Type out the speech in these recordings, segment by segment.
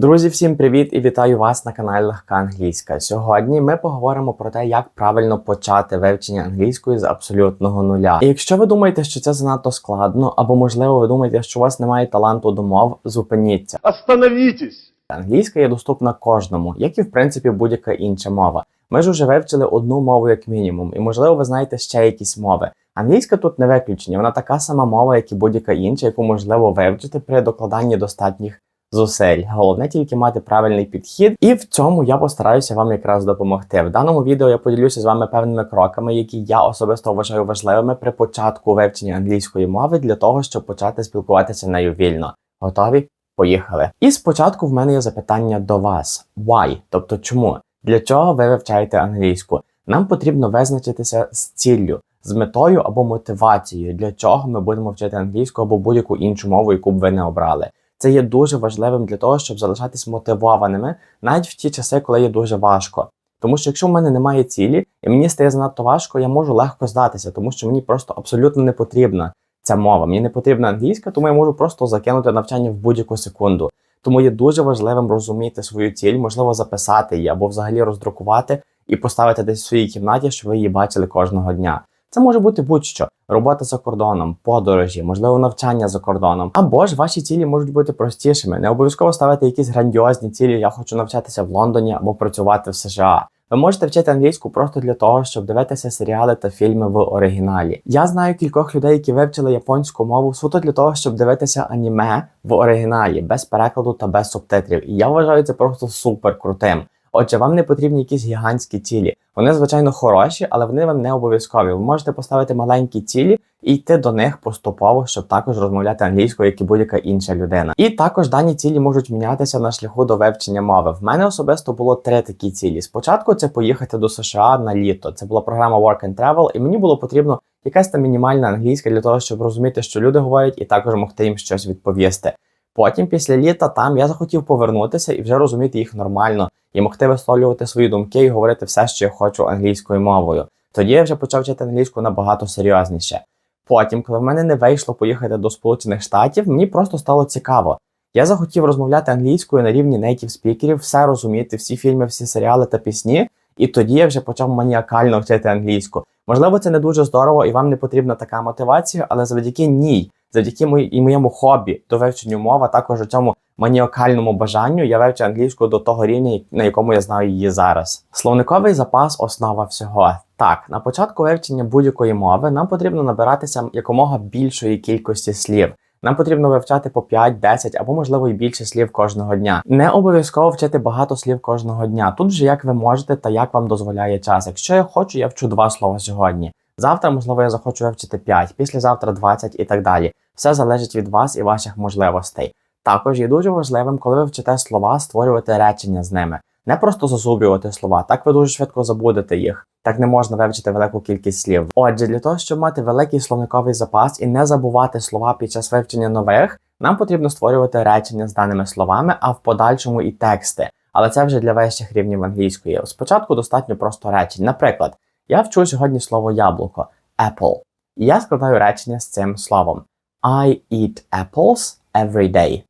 Друзі, всім привіт і вітаю вас на каналі Легка Англійська. Сьогодні ми поговоримо про те, як правильно почати вивчення англійської з абсолютного нуля. І якщо ви думаєте, що це занадто складно, або можливо ви думаєте, що у вас немає таланту до мов, зупиніться. Остановитесь! Англійська є доступна кожному, як і в принципі будь-яка інша мова. Ми ж уже вивчили одну мову як мінімум, і можливо ви знаєте ще якісь мови. Англійська тут не виключення, вона така сама мова, як і будь-яка інша, яку можливо вивчити при докладанні достатніх зусиль. Головне тільки мати правильний підхід, і в цьому я постараюся вам якраз допомогти. В даному відео я поділюся з вами певними кроками, які я особисто вважаю важливими при початку вивчення англійської мови для того, щоб почати спілкуватися нею вільно. Готові? Поїхали. І спочатку в мене є запитання до вас: Why? Тобто чому? Для чого ви вивчаєте англійську? Нам потрібно визначитися з ціллю, з метою або мотивацією, для чого ми будемо вчити англійську або будь-яку іншу мову, яку б ви не обрали. Це є дуже важливим для того, щоб залишатись мотивованими навіть в ті часи, коли є дуже важко. Тому що якщо в мене немає цілі і мені стає занадто важко, я можу легко здатися, тому що мені просто абсолютно не потрібна ця мова. Мені не потрібна англійська, тому я можу просто закинути навчання в будь-яку секунду. Тому є дуже важливим розуміти свою ціль, можливо, записати її або взагалі роздрукувати і поставити десь в своїй кімнаті, щоб ви її бачили кожного дня. Це може бути будь-що: робота за кордоном, подорожі, можливо, навчання за кордоном. Або ж ваші цілі можуть бути простішими. Не обов'язково ставити якісь грандіозні цілі. Я хочу навчатися в Лондоні або працювати в США. Ви можете вчити англійську просто для того, щоб дивитися серіали та фільми в оригіналі. Я знаю кількох людей, які вивчили японську мову суто для того, щоб дивитися аніме в оригіналі без перекладу та без субтитрів. І я вважаю це просто супер крутим. Отже, вам не потрібні якісь гігантські цілі. Вони, звичайно, хороші, але вони вам не обов'язкові. Ви можете поставити маленькі цілі і йти до них поступово, щоб також розмовляти англійською, як і будь-яка інша людина. І також дані цілі можуть мінятися на шляху до вивчення мови. В мене особисто було три такі цілі. Спочатку це поїхати до США на літо. Це була програма Work and Travel, і мені було потрібно якась там мінімальна англійська для того, щоб розуміти, що люди говорять, і також могти їм щось відповісти. Потім, після літа, там я захотів повернутися і вже розуміти їх нормально, і могти висловлювати свої думки і говорити все, що я хочу англійською мовою. Тоді я вже почав вчити англійську набагато серйозніше. Потім, коли в мене не вийшло поїхати до Сполучених Штатів, мені просто стало цікаво. Я захотів розмовляти англійською на рівні нейтів спікерів, все розуміти, всі фільми, всі серіали та пісні. І тоді я вже почав маніакально вчити англійську. Можливо, це не дуже здорово і вам не потрібна така мотивація, але завдяки ній, завдяки мої, і моєму хобі до вивчення мови, а також у цьому маніакальному бажанню я вивчу англійську до того рівня, на якому я знаю її зараз. Словниковий запас основа всього. Так, на початку вивчення будь-якої мови нам потрібно набиратися якомога більшої кількості слів. Нам потрібно вивчати по 5, 10 або можливо і більше слів кожного дня. Не обов'язково вчити багато слів кожного дня. Тут вже як ви можете та як вам дозволяє час. Якщо я хочу, я вчу два слова сьогодні. Завтра, можливо, я захочу вивчити 5, післязавтра 20 і так далі. Все залежить від вас і ваших можливостей. Також є дуже важливим, коли ви вчите слова, створювати речення з ними. Не просто зазубрювати слова, так ви дуже швидко забудете їх. Так не можна вивчити велику кількість слів. Отже, для того, щоб мати великий словниковий запас і не забувати слова під час вивчення нових, нам потрібно створювати речення з даними словами, а в подальшому і тексти. Але це вже для вищих рівнів англійської. Спочатку достатньо просто речень. Наприклад, я вчу сьогодні слово яблуко apple. І я складаю речення з цим словом. I eat apples every day.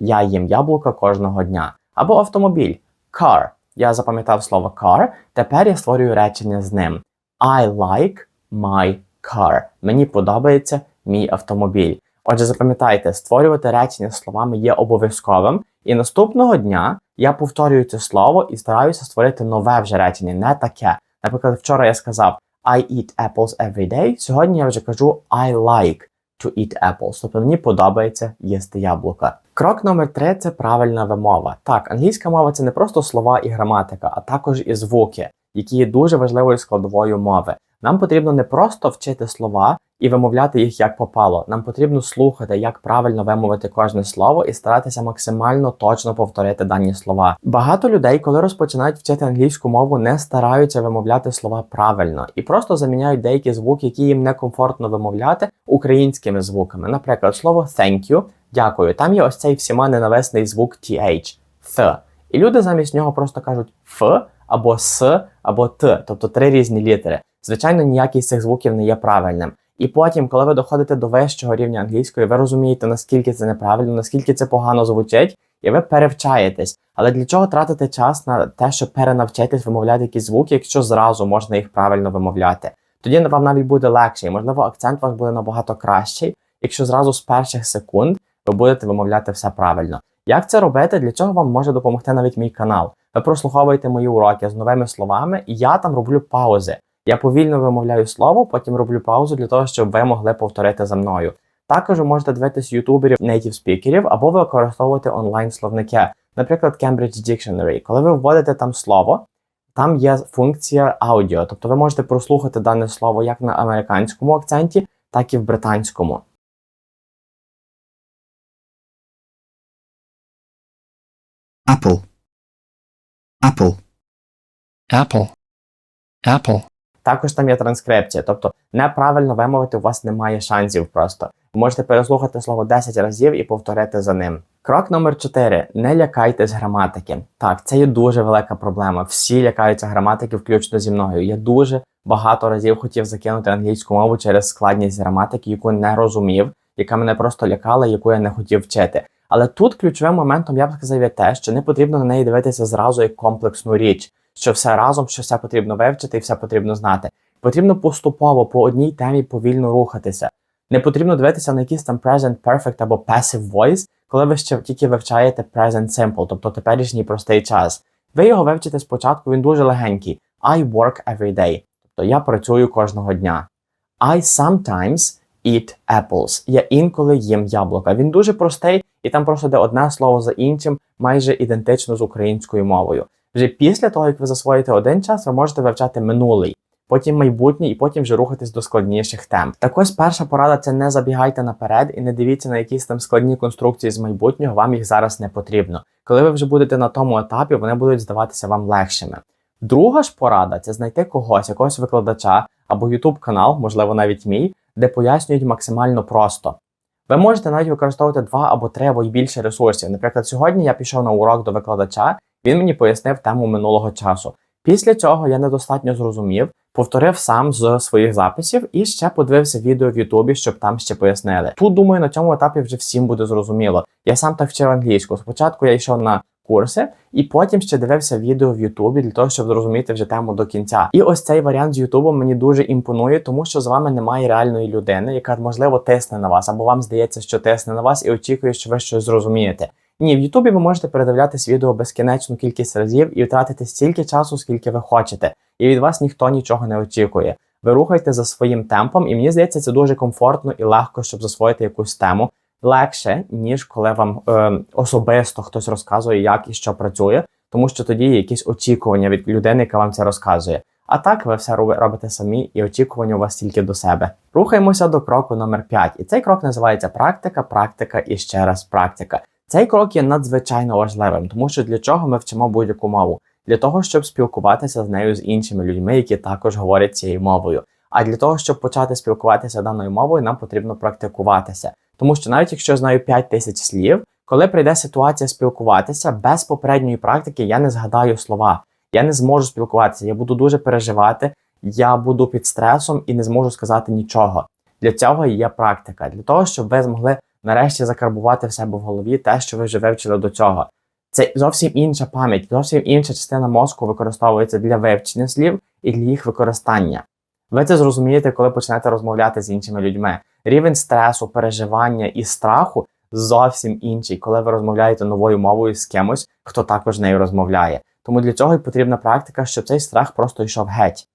Я їм яблука кожного дня. Або автомобіль car. Я запам'ятав слово car. Тепер я створюю речення з ним. I like my car. Мені подобається мій автомобіль. Отже, запам'ятайте, створювати речення словами є обов'язковим. І наступного дня я повторюю це слово і стараюся створити нове вже речення, не таке. Наприклад, вчора я сказав I eat apples every day. Сьогодні я вже кажу I like to eat apples. Тобто мені подобається їсти яблука. Крок номер три це правильна вимова. Так, англійська мова це не просто слова і граматика, а також і звуки, які є дуже важливою складовою мови. Нам потрібно не просто вчити слова і вимовляти їх як попало. Нам потрібно слухати, як правильно вимовити кожне слово і старатися максимально точно повторити дані слова. Багато людей, коли розпочинають вчити англійську мову, не стараються вимовляти слова правильно і просто заміняють деякі звуки, які їм некомфортно вимовляти українськими звуками. Наприклад, слово thank you, дякую. Там є ось цей всіма ненависний звук th, th. І люди замість нього просто кажуть f або с, або т, тобто три різні літери. Звичайно, ніякий з цих звуків не є правильним. І потім, коли ви доходите до вищого рівня англійської, ви розумієте, наскільки це неправильно, наскільки це погано звучить, і ви перевчаєтесь. Але для чого тратити час на те, щоб перенавчитись вимовляти якісь звуки, якщо зразу можна їх правильно вимовляти? Тоді вам навіть буде легше, і можливо акцент вас буде набагато кращий, якщо зразу з перших секунд ви будете вимовляти все правильно. Як це робити? Для цього вам може допомогти навіть мій канал. Ви прослуховуєте мої уроки з новими словами, і я там роблю паузи. Я повільно вимовляю слово, потім роблю паузу для того, щоб ви могли повторити за мною. Також ви можете дивитись ютуберів нейтів спікерів або використовувати онлайн-словники, наприклад, Cambridge Dictionary. Коли ви вводите там слово, там є функція аудіо, тобто ви можете прослухати дане слово як на американському акценті, так і в британському. apple apple apple, apple, Також там є транскрипція, тобто неправильно вимовити у вас немає шансів просто. Ви можете переслухати слово 10 разів і повторити за ним. Крок номер 4. Не лякайтесь граматики. Так, це є дуже велика проблема. Всі лякаються граматики, включно зі мною. Я дуже багато разів хотів закинути англійську мову через складність граматики, яку не розумів, яка мене просто лякала, яку я не хотів вчити. Але тут ключовим моментом я б сказав є те, що не потрібно на неї дивитися зразу як комплексну річ, що все разом, що все потрібно вивчити і все потрібно знати. Потрібно поступово по одній темі повільно рухатися. Не потрібно дивитися на якийсь там present perfect або passive voice, коли ви ще тільки вивчаєте present simple, тобто теперішній простий час. Ви його вивчите спочатку, він дуже легенький. I work every day. Тобто я працюю кожного дня. I sometimes eat apples. Я інколи їм яблука. Він дуже простий, і там просто де одне слово за іншим, майже ідентично з українською мовою. Вже після того, як ви засвоїте один час, ви можете вивчати минулий, потім майбутнє, і потім вже рухатись до складніших тем. Так ось перша порада це не забігайте наперед і не дивіться на якісь там складні конструкції з майбутнього, вам їх зараз не потрібно. Коли ви вже будете на тому етапі, вони будуть здаватися вам легшими. Друга ж порада це знайти когось, якогось викладача або YouTube канал, можливо, навіть мій, де пояснюють максимально просто. Ви можете навіть використовувати два або три або й більше ресурсів. Наприклад, сьогодні я пішов на урок до викладача, він мені пояснив тему минулого часу. Після цього я недостатньо зрозумів, повторив сам з своїх записів і ще подивився відео в Ютубі, щоб там ще пояснили. Тут думаю, на цьому етапі вже всім буде зрозуміло. Я сам так вчив англійську. Спочатку я йшов на курси, і потім ще дивився відео в Ютубі для того, щоб зрозуміти вже тему до кінця. І ось цей варіант з Ютубом мені дуже імпонує, тому що з вами немає реальної людини, яка можливо тисне на вас, або вам здається, що тисне на вас і очікує, що ви щось зрозумієте. Ні, в Ютубі ви можете передивлятись відео безкінечну кількість разів і втратити стільки часу, скільки ви хочете, і від вас ніхто нічого не очікує. Ви рухайте за своїм темпом, і мені здається, це дуже комфортно і легко, щоб засвоїти якусь тему. Легше, ніж коли вам е, особисто хтось розказує, як і що працює, тому що тоді є якісь очікування від людини, яка вам це розказує. А так ви все робите самі, і очікування у вас тільки до себе. Рухаємося до кроку номер 5. І цей крок називається практика, практика і ще раз практика. Цей крок є надзвичайно важливим, тому що для чого ми вчимо будь-яку мову? Для того, щоб спілкуватися з нею з іншими людьми, які також говорять цією мовою. А для того, щоб почати спілкуватися даною мовою, нам потрібно практикуватися. Тому що навіть якщо я знаю 5 тисяч слів, коли прийде ситуація спілкуватися без попередньої практики, я не згадаю слова. Я не зможу спілкуватися, я буду дуже переживати, я буду під стресом і не зможу сказати нічого. Для цього є практика, для того, щоб ви змогли нарешті закарбувати в себе в голові те, що ви вже вивчили до цього. Це зовсім інша пам'ять, зовсім інша частина мозку використовується для вивчення слів і для їх використання. Ви це зрозумієте, коли почнете розмовляти з іншими людьми. Рівень стресу, переживання і страху зовсім інший, коли ви розмовляєте новою мовою з кимось, хто також нею розмовляє. Тому для цього і потрібна практика, щоб цей страх просто йшов геть.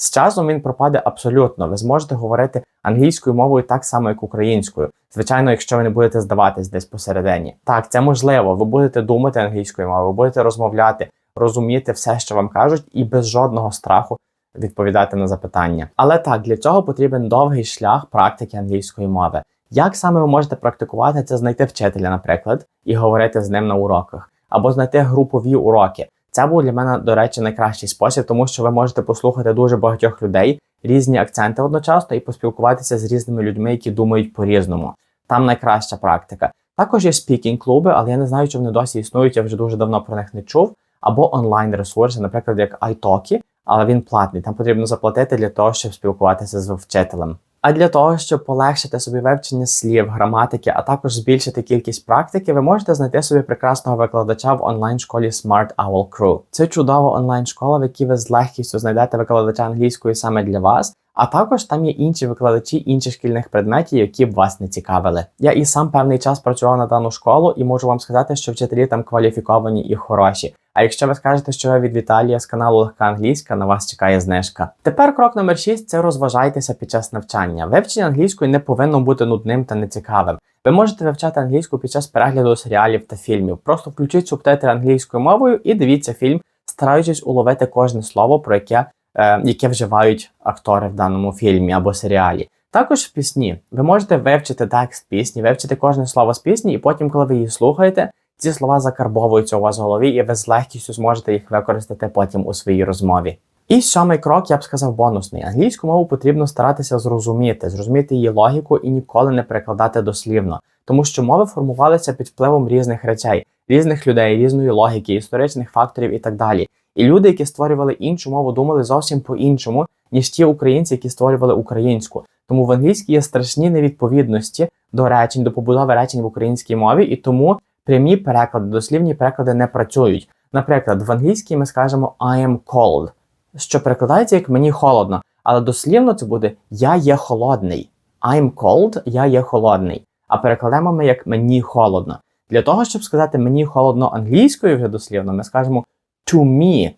З часом він пропаде абсолютно. Ви зможете говорити англійською мовою так само, як українською. Звичайно, якщо ви не будете здаватись десь посередині. Так, це можливо. Ви будете думати англійською мовою, ви будете розмовляти, розуміти все, що вам кажуть, і без жодного страху відповідати на запитання. Але так, для цього потрібен довгий шлях практики англійської мови. Як саме ви можете практикувати це знайти вчителя, наприклад, і говорити з ним на уроках, або знайти групові уроки. Це був для мене, до речі, найкращий спосіб, тому що ви можете послухати дуже багатьох людей, різні акценти одночасно і поспілкуватися з різними людьми, які думають по-різному. Там найкраща практика. Також є спікінг-клуби, але я не знаю, чи вони досі існують, я вже дуже давно про них не чув. Або онлайн ресурси, наприклад, як iTalki, але він платний. Там потрібно заплатити для того, щоб спілкуватися з вчителем. А для того, щоб полегшити собі вивчення слів, граматики, а також збільшити кількість практики, ви можете знайти собі прекрасного викладача в онлайн-школі Smart Owl Crew. Це чудова онлайн-школа, в якій ви з легкістю знайдете викладача англійської саме для вас. А також там є інші викладачі інших шкільних предметів, які б вас не цікавили. Я і сам певний час працював на дану школу, і можу вам сказати, що вчителі там кваліфіковані і хороші. А якщо ви скажете, що ви від Віталія з каналу Легка Англійська, на вас чекає знижка. Тепер крок номер 6 – це розважайтеся під час навчання. Вивчення англійської не повинно бути нудним та нецікавим. Ви можете вивчати англійську під час перегляду серіалів та фільмів. Просто включіть субтитри англійською мовою і дивіться фільм, стараючись уловити кожне слово, про яке, е, яке вживають актори в даному фільмі або серіалі. Також в пісні ви можете вивчити текст пісні, вивчити кожне слово з пісні, і потім, коли ви її слухаєте, ці слова закарбовуються у вас в голові, і ви з легкістю зможете їх використати потім у своїй розмові. І сьомий крок, я б сказав, бонусний. Англійську мову потрібно старатися зрозуміти, зрозуміти її логіку і ніколи не перекладати дослівно, тому що мови формувалися під впливом різних речей, різних людей, різної логіки, історичних факторів і так далі. І люди, які створювали іншу мову, думали зовсім по-іншому, ніж ті українці, які створювали українську. Тому в англійській є страшні невідповідності до речень, до побудови речень в українській мові, і тому прямі переклади, дослівні переклади не працюють. Наприклад, в англійській ми скажемо I am cold, що перекладається як мені холодно, але дослівно це буде Я є холодний. I'm cold, я є холодний. А перекладемо ми як мені холодно. Для того, щоб сказати мені холодно англійською вже дослівно, ми скажемо to me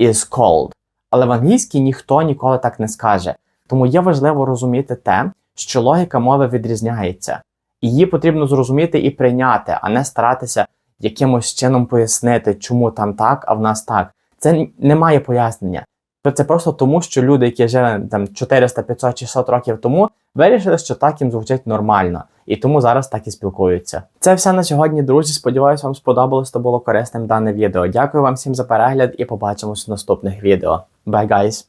is cold. Але в англійській ніхто ніколи так не скаже. Тому є важливо розуміти те, що логіка мови відрізняється. Її потрібно зрозуміти і прийняти, а не старатися якимось чином пояснити, чому там так, а в нас так. Це не має пояснення. Це просто тому, що люди, які жили там 400, 500 600 років тому, вирішили, що так їм звучить нормально, і тому зараз так і спілкуються. Це все на сьогодні, друзі. Сподіваюсь, вам сподобалось та було корисним дане відео. Дякую вам всім за перегляд і побачимось в наступних відео. Bye, guys!